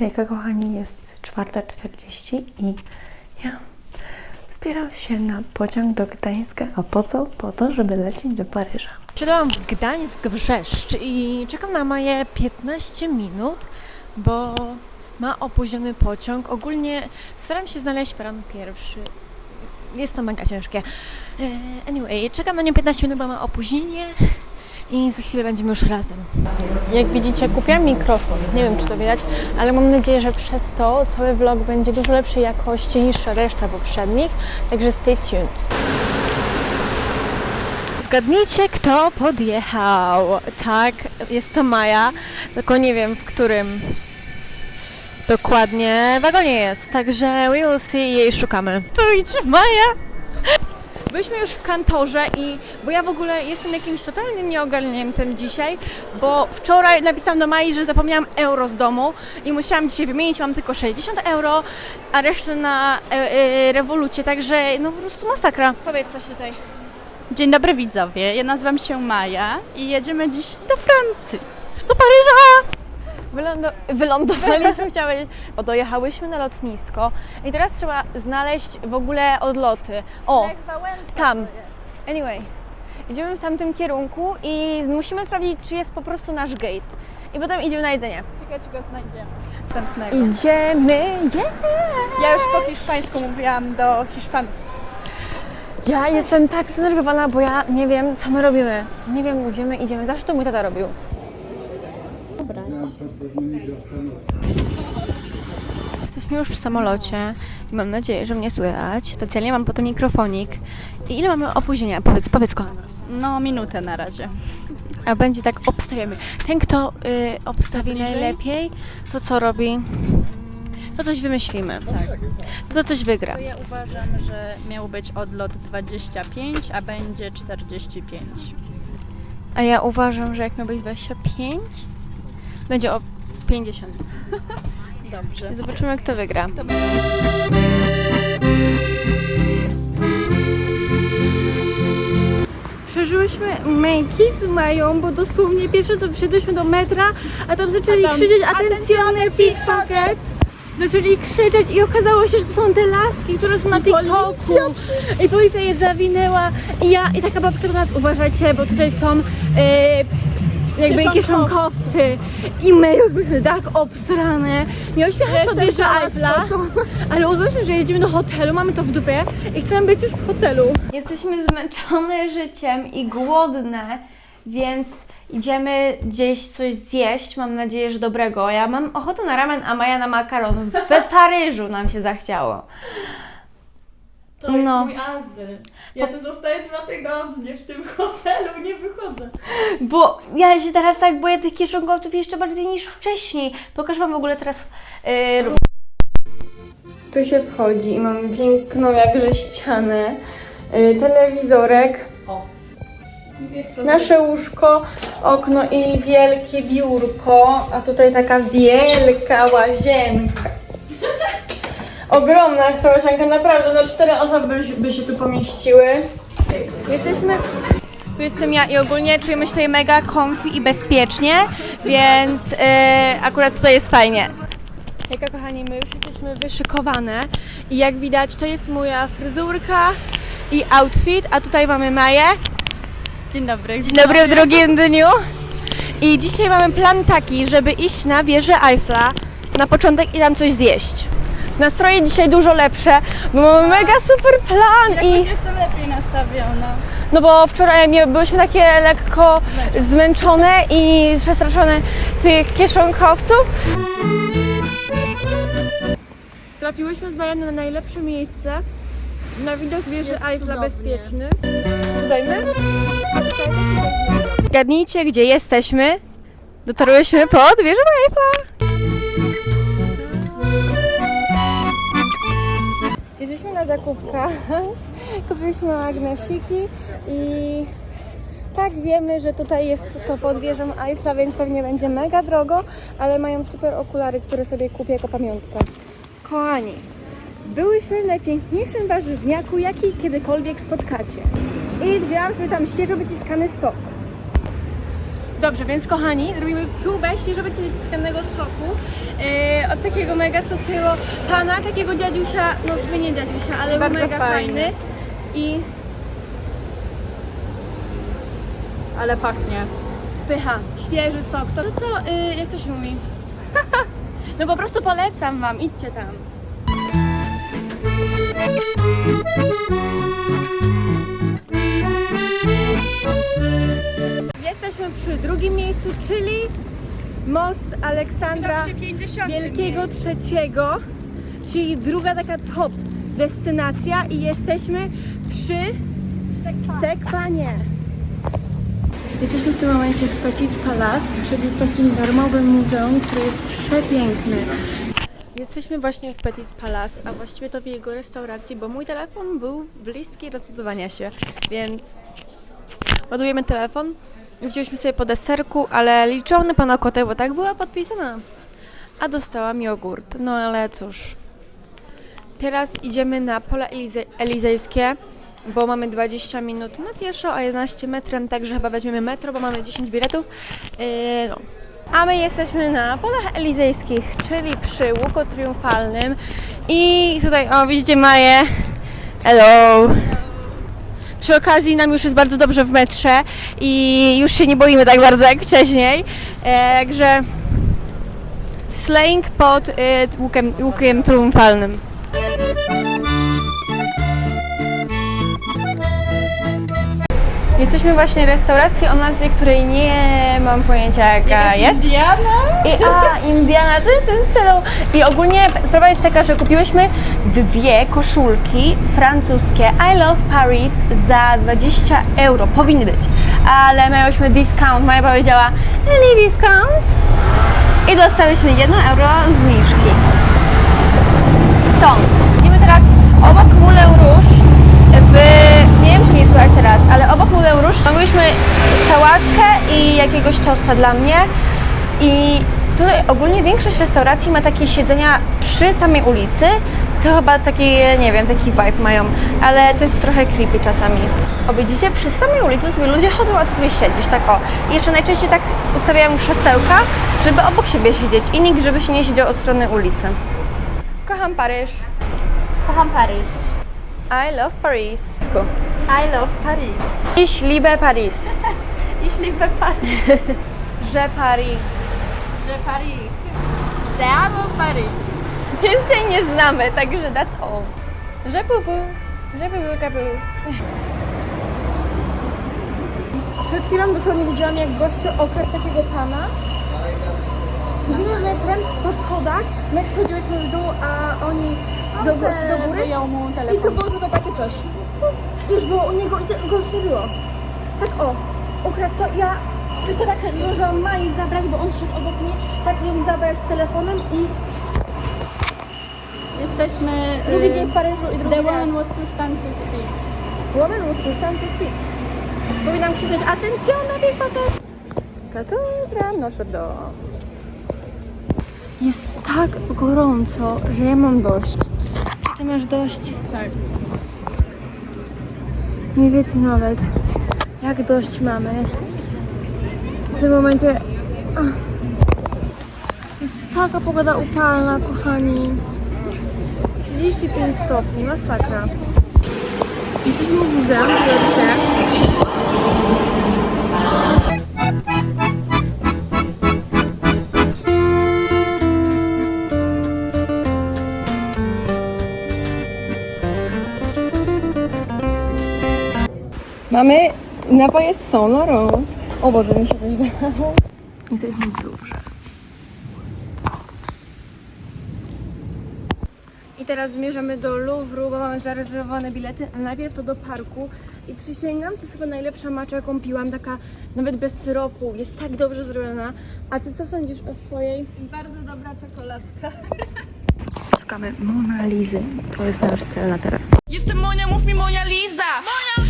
Hejka kochani, jest 4.40 i ja zbieram się na pociąg do Gdańska. A po co? Po to, żeby lecieć do Paryża. Wsiadłam w Gdańsk Wrzeszcz i czekam na Maję 15 minut, bo ma opóźniony pociąg. Ogólnie staram się znaleźć peron pierwszy. Jest to mega ciężkie. E, Anyway, czekam na nią 15 minut, bo ma opóźnienie i za chwilę będziemy już razem. Jak widzicie, kupiłam mikrofon. Nie wiem, czy to widać, ale mam nadzieję, że przez to cały vlog będzie dużo lepszej jakości niż reszta poprzednich. Także stay tuned. Zgadnijcie, kto podjechał. Tak, jest to Maja, tylko nie wiem w którym dokładnie wagonie jest. Także we will see i jej szukamy. To idzie Maja. Byliśmy już w kantorze i, bo ja w ogóle jestem jakimś totalnym nieogarniętym dzisiaj, bo wczoraj napisałam do Mai, że zapomniałam euro z domu i musiałam dzisiaj wymienić, mam tylko 60 euro, a resztę na e, e, rewolucie, także no po prostu masakra. Powiedz coś tutaj. Dzień dobry widzowie, ja nazywam się Maja i jedziemy dziś do Francji. Do Paryża! Wylądo wylądowaliśmy, chciałam powiedzieć, bo dojechałyśmy na lotnisko i teraz trzeba znaleźć w ogóle odloty. O, tam. Anyway, idziemy w tamtym kierunku i musimy sprawdzić, czy jest po prostu nasz gate. I potem idziemy na jedzenie. Ciekawe, czy go znajdziemy. Następnego. Idziemy, yeah! Ja już po hiszpańsku mówiłam do Hiszpanów. Ja jestem tak zdenerwowana, bo ja nie wiem, co my robimy. Nie wiem, gdzie my idziemy. Zawsze to mój tata robił. Jesteśmy już w samolocie i mam nadzieję, że mnie słychać. Specjalnie mam po to mikrofonik. I ile mamy opóźnienia? Powiedz, powiedz kochana. No, minutę na razie. A będzie tak, obstawiamy. Ten, kto y, obstawi bliżej? najlepiej, to co robi? To coś wymyślimy. Tak. To coś wygra. To ja uważam, że miał być odlot 25, a będzie 45. A ja uważam, że jak miał być 25, będzie o 50. Dobrze. Zobaczymy, kto wygra. Przeżyłyśmy męki z Mają, bo dosłownie pierwsze co przyszedłyśmy do metra, a tam zaczęli A tam- krzyczeć atencjone pickpocket. Zaczęli krzyczeć i okazało się, że to są te laski, które są na TikToku. I policja je zawinęła i ja i taka babka do nas uważajcie, bo tutaj są e, jakby kieszonkowcy. I my już byliśmy tak obsrane. Miałyśmy pod wieżę Eiffla, ale uznałyśmy, że jedziemy do hotelu, mamy to w dupie i chcemy być już w hotelu. Jesteśmy zmęczone życiem i głodne, więc idziemy gdzieś coś zjeść. Mam nadzieję, że dobrego. Ja mam ochotę na ramen, a Maja na makaron. W Paryżu nam się zachciało. To jest No. mój azyl. Ja tu zostaję dwa tygodnie w tym hotelu, nie wychodzę. Bo ja się teraz tak boję tych kieszonkowców jeszcze bardziej niż wcześniej. Pokażę Wam w ogóle teraz. Yy, tu się wchodzi i mamy piękną jakże ścianę, yy, telewizorek, O. Jest nasze łóżko, okno i wielkie biurko, a tutaj taka wielka łazienka. Ogromna jest ta łazienka, naprawdę, no cztery osoby by, by się tu pomieściły. Jesteśmy tu jestem ja i ogólnie czujemy się tutaj mega comfy i bezpiecznie, więc yy, akurat tutaj jest fajnie. Jaka kochani, my już jesteśmy wyszykowane i jak widać to jest moja fryzurka i outfit, a tutaj mamy Maję. Dzień dobry. Dzień dobry w drugim dniu. I dzisiaj mamy plan taki, żeby iść na wieżę Eiffla na początek i tam coś zjeść. Nastroje dzisiaj dużo lepsze, bo mamy mega super plan i... Jakoś jestem lepiej nastawiona. No bo wczoraj mia- byłyśmy takie lekko zmęczone i przestraszone tych kieszonkowców. Trafiłyśmy z Majanem na najlepsze miejsce, na widok wieży Jest Eiffla cudownie. bezpieczny. Dajmy. Zgadnijcie, gdzie jesteśmy. Dotarłyśmy pod wieżą Eiffla. Zakupkach. Kupiliśmy magnesiki i tak wiemy, że tutaj jest to pod wieżą Eiffla, więc pewnie będzie mega drogo, ale mają super okulary, które sobie kupię jako pamiątkę. Kochani, byłyśmy w najpiękniejszym warzywniaku, jaki kiedykolwiek spotkacie. I wzięłam sobie tam świeżo wyciskany sok. Dobrze, więc kochani, robimy próbę świeżo wyciskanego soku yy, od takiego mega słodkiego pana, takiego dziadziusia, no w sumie nie dziadziusia, ale Bardzo mega fajny. fajny. I Ale pachnie. pycha, świeży sok. To, to co, yy, jak to się mówi? no po prostu polecam wam, idźcie tam. Jesteśmy przy drugim miejscu, czyli most Aleksandra Chyba przy 50 Wielkiego Trzeciego, czyli druga taka top destynacja i jesteśmy przy Sekwanie. Jesteśmy w tym momencie w Petit Palace, czyli w takim darmowym muzeum, które jest przepiękne. Jesteśmy właśnie w Petit Palace, a właściwie to w jego restauracji, bo mój telefon był bliski rozładowania się, więc ładujemy telefon. Wzięliśmy sobie po deserku, ale liczyłam na pana kotę, bo tak była podpisana. A dostałam jogurt. No ale cóż. Teraz idziemy na pole Elize- elizejskie, bo mamy 20 minut na pieszo, a 11 metrem, także chyba weźmiemy metro, bo mamy 10 biletów. Yy, no. A my jesteśmy na polach elizejskich, czyli przy łuku triumfalnym. I tutaj, o widzicie Maję. Hello. Przy okazji nam już jest bardzo dobrze w metrze i już się nie boimy tak bardzo jak wcześniej. E, także slaying pod e, łukiem, łukiem triumfalnym. Jesteśmy właśnie w restauracji o nazwie, której nie mam pojęcia jaka jest. Indiana? I, a, Indiana też w tym stylu. I ogólnie sprawa jest taka, że kupiłyśmy dwie koszulki francuskie I Love Paris za 20 euro. Powinny być. Ale miałyśmy discount. Maja powiedziała, any discount? I dostałyśmy 1 euro zniżki. Stąd. Idziemy teraz obok Moulin Rouge w... Nie wiem, czy mnie słychać teraz, ale obok Moulin Rouge zamówiliśmy sałatkę i jakiegoś tosta dla mnie. I tutaj ogólnie większość restauracji ma takie siedzenia przy samej ulicy. To chyba taki, nie wiem, taki vibe mają, ale to jest trochę creepy czasami. O, widzicie, przy samej ulicy sobie ludzie chodzą, a ty sobie siedzisz, tak o. I jeszcze najczęściej tak ustawiają krzesełka, żeby obok siebie siedzieć i nikt, żeby się nie siedział od strony ulicy. Kocham Paryż. Kocham Paryż. I love Paris. I love Paris. Ich liebe Paris. Ich liebe Paris. Że Paris. Że Paris. Seamo Paris. Więcej nie znamy, także that's all. Że pupu. Że pupu kapu. Przed chwilą dosłownie widziałam, jak gościu okradł takiego pana. Idziemy metrem po schodach, my schodziłyśmy w dół, a oni do, gości do góry. Wyjął mu I telefon. to było tylko takie coś. Już było u niego i tego już nie było. Tak o, ukradł to. Ja tylko tak zdążyłam Mai zabrać, bo on szedł obok mnie, tak ją zabrać z telefonem i Jesteśmy... drugi y, dzień w Paryżu i drugi The raz. woman was too stunned to speak. Woman was too stunned to speak. Powinnam krzyczeć Atencjona, big patos! Katedra Notre Dame. Jest tak gorąco, że ja mam dość. Ty masz dość? Tak. Nie wiecie nawet, jak dość mamy. W tym momencie jest taka pogoda upalna, kochani. 35 stopni, masakra. Jesteśmy w muzeum w Jorce. Mamy napoje z Saint Laurent. O Boże, mi się coś wydało. Jesteśmy w Louvre. I teraz zmierzamy do Louvru, bo mamy zarezerwowane bilety, a najpierw to do parku. I przysięgam, to jest chyba najlepsza macza, jaką piłam, taka nawet bez syropu. Jest tak dobrze zrobiona. A ty co sądzisz o swojej? Bardzo dobra czekoladka. Szukamy Mona Lizy. To jest nasz cel na teraz. Jestem Monia, mów mi Monia Lisa Monia!